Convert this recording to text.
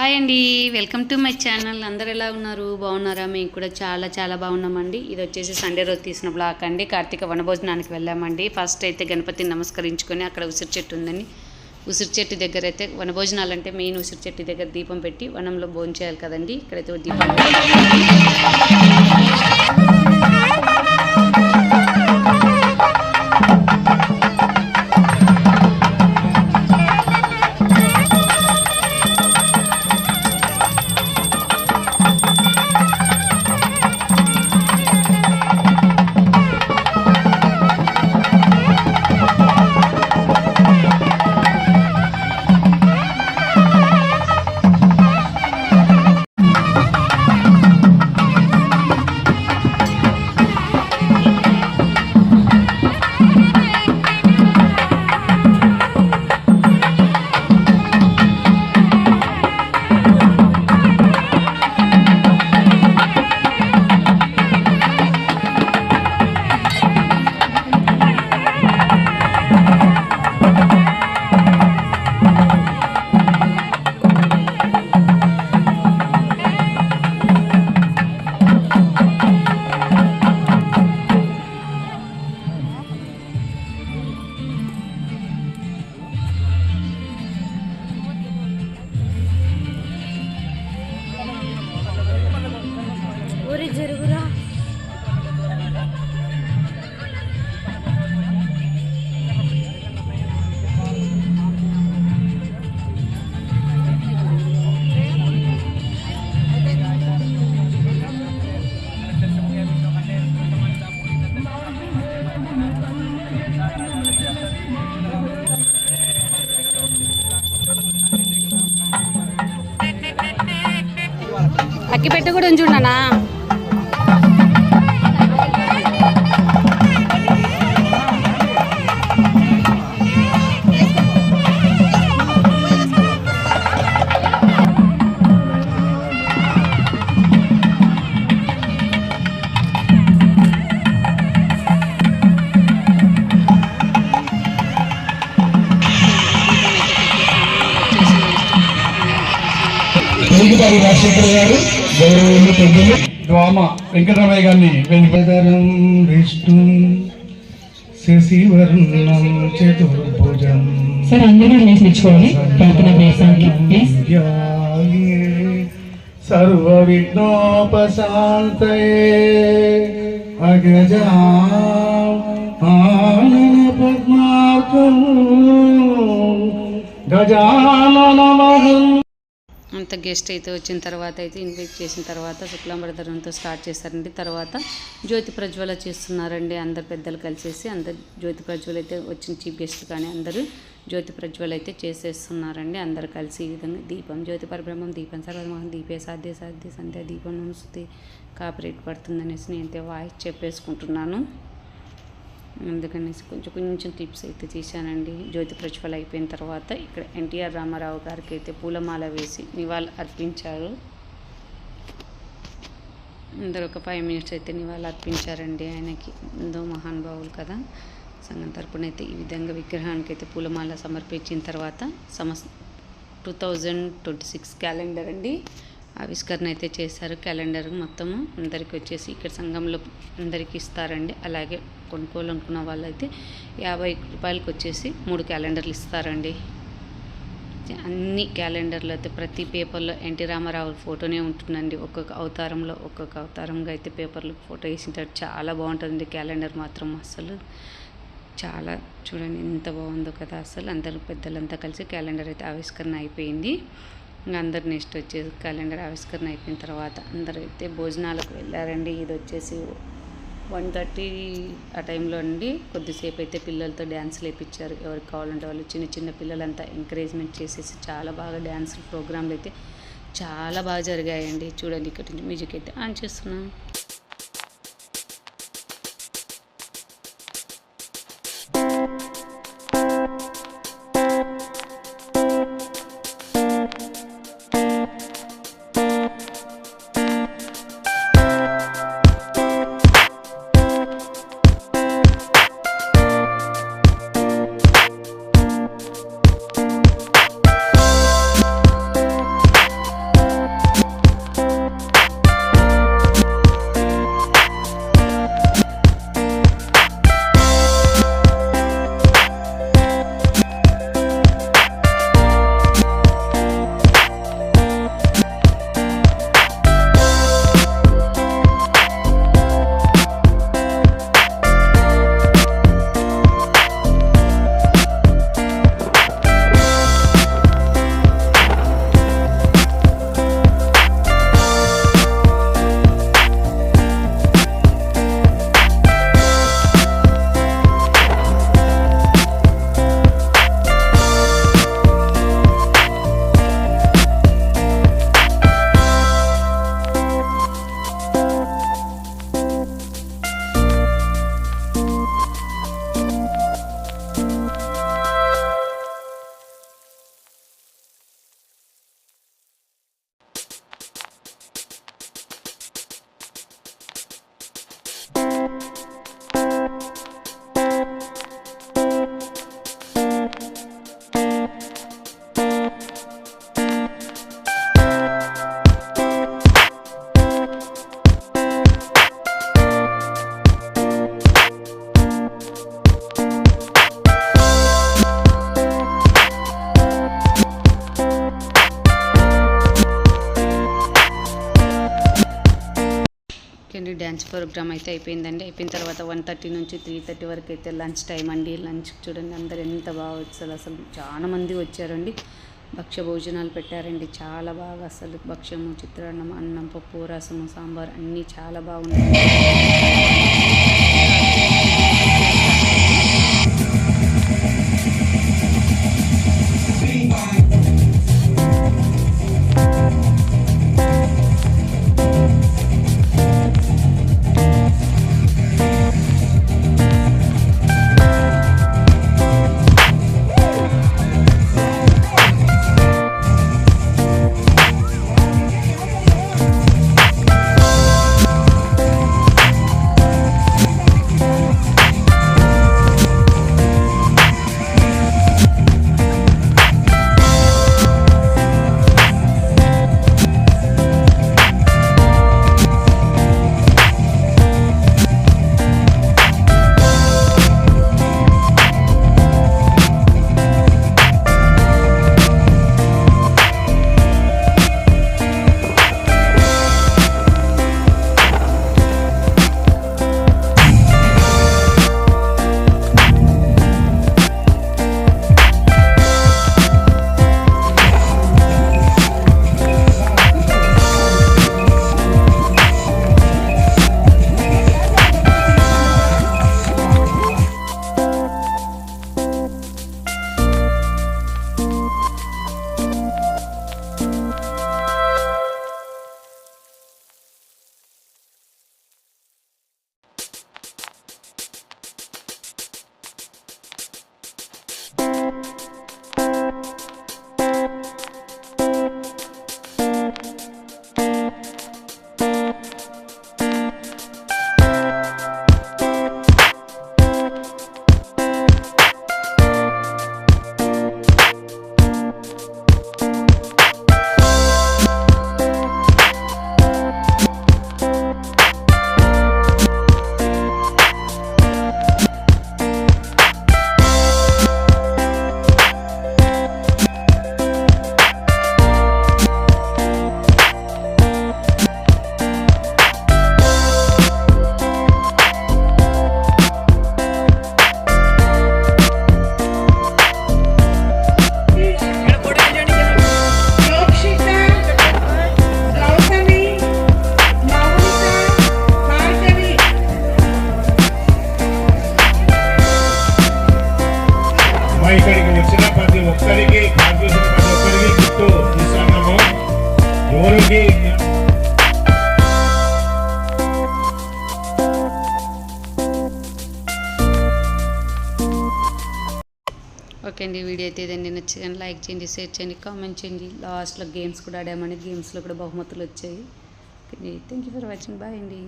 Hi అండి welcome to my channel. అందరు ఎలా ఉన్నారు? బాగున్నారా? మేము కూడా చాలా చాలా బాగున్నామండి. ఇది వచ్చేసి సండే రోజు తీసిన బ్లాక్ అండి. కార్తీక వనభోజనానికి వెళ్ళామండి. ఫస్ట్ అయితే గణపతిని నమస్కరించుకొని అక్కడ ఉసిరి చెట్టు ఉందని. ఉసిరి చెట్టు దగ్గర అయితే వనభోజనాలు అంటే మెయిన్ ఉసిరి చెట్టు దగ్గర దీపం పెట్టి వనంలో భోజనం చేయాలి కదండి. ఇక్కడైతే దీపం జరుగురా అక్కి పెట్టి కూడా ఉంచుండనా తెలుగుగారి రాజశేఖర్ గారు గౌరవనీయ పెద్దలు. డ్రామా వెంకటరామయ్య గారిని వెంకటరం విష్ణు శశివర్ణం చతుర్భుజం. సార్ అందరూ లేచి నిల్చుకోవాలి ప్రార్థన ప్లీజ్ సర్వ విఘ్నోపశాంతయే అగజా ఆనన పద్మార్కం అంత గెస్ట్ అయితే వచ్చిన తర్వాత అయితే ఇన్వైట్ చేసిన తర్వాత శుక్లాంబరధరంతో స్టార్ట్ చేశారండి తర్వాత జ్యోతి ప్రజ్వల చేస్తున్నారండి. అందరు పెద్దలు కలిసేసి అందరు జ్యోతి ప్రజ్వల అయితే వచ్చిన చీఫ్ గెస్ట్ కానీ అందరూ జ్యోతి ప్రజ్వల అయితే చేసేస్తున్నారండి. అందరు కలిసి ఈ విధంగా దీపం జ్యోతి పరబ్రహ్మం దీపం సర్వమోహం దీపే సాధ్య సాధ్య సంధ్య దీపం నమస్తే కాపరేట్ పడుతుందనేసి నేను అయితే వాయిస్ చెప్పేసుకుంటున్నాను. అందుకనేసి కొంచెం కొంచెం టిప్స్ అయితే తీశానండి జ్యోతి ప్రజ్వల అయిపోయిన తర్వాత ఇక్కడ ఎన్టీఆర్ రామారావు గారికి అయితే పూలమాల వేసి నివాళులు అర్పించారు. అందరు ఒక ఫైవ్ మినిట్స్ అయితే నివాళులు అర్పించారండి ఆయనకి. ఎంతో మహానుభావులు కదా. సంఘం తరపున అయితే ఈ విధంగా విగ్రహానికి అయితే పూలమాల సమర్పించిన తర్వాత సమస్ two thousand twenty six calendar అండి. ఆవిష్కరణ అయితే చేశారు. క్యాలెండర్ మొత్తము అందరికి వచ్చేసి ఇక్కడ సంఘంలో అందరికి ఇస్తారండి. అలాగే కొనుక్కోవాలనుకున్న వాళ్ళైతే యాభై రూపాయలకి వచ్చేసి మూడు క్యాలెండర్లు ఇస్తారండి. అన్ని క్యాలెండర్లు అయితే ప్రతి పేపర్లో ఎన్టీ రామారావు ఫోటోనే ఉంటుందండి. ఒక్కొక్క అవతారంలో ఒక్కొక్క అవతారంగా అయితే పేపర్లు ఫోటో వేసింటారు చాలా బాగుంటుంది క్యాలెండర్ మాత్రం అసలు. చాలా చూడండి ఎంత బాగుందో కదా అసలు. అందరూ పెద్దలంతా కలిసి క్యాలెండర్ అయితే ఆవిష్కరణ అయిపోయింది. ఇంకా అందరు నెక్స్ట్ వచ్చేసి క్యాలెండర్ ఆవిష్కరణ అయిపోయిన తర్వాత అందరూ అయితే భోజనాలకు వెళ్ళారండి. ఇది వచ్చేసి వన్ థర్టీ ఆ టైంలో అండి. కొద్దిసేపు అయితే పిల్లలతో డ్యాన్స్లు వేయించారు ఎవరికి కావాలంటే వాళ్ళు చిన్న చిన్న పిల్లలంతా ఎంకరేజ్మెంట్ చేసేసి చాలా బాగా డ్యాన్స్ ప్రోగ్రాంలు అయితే చాలా బాగా జరిగాయండి. చూడండి ఇక్కడ నుంచి మ్యూజిక్ అయితే ఆన్ చేస్తున్నాను. డ్యాన్స్ ప్రోగ్రామ్ అయితే అయిపోయిందండి. అయిపోయిన తర్వాత వన్ థర్టీ నుంచి త్రీ థర్టీ వరకు అయితే లంచ్ టైం అండి. లంచ్ చూడండి అందరు ఎంత బాగా వచ్చారు. అసలు చాలా మంది వచ్చారండి. భక్ష్య భోజనాలు పెట్టారండి. చాలా బాగా అసలు భక్ష్యము చిత్రాన్నం అన్నం పప్పు రసము సాంబార్ అన్నీ చాలా బాగున్నాయి. అండి వీడియో అయితే ఇదండి. నచ్చగానే లైక్ చేయండి షేర్ చేయండి కామెంట్ చేయండి. లాస్ట్లో గేమ్స్ కూడా ఆడామండి గేమ్స్లో కూడా బహుమతులు వచ్చాయి. Thank you for watching bye అండి.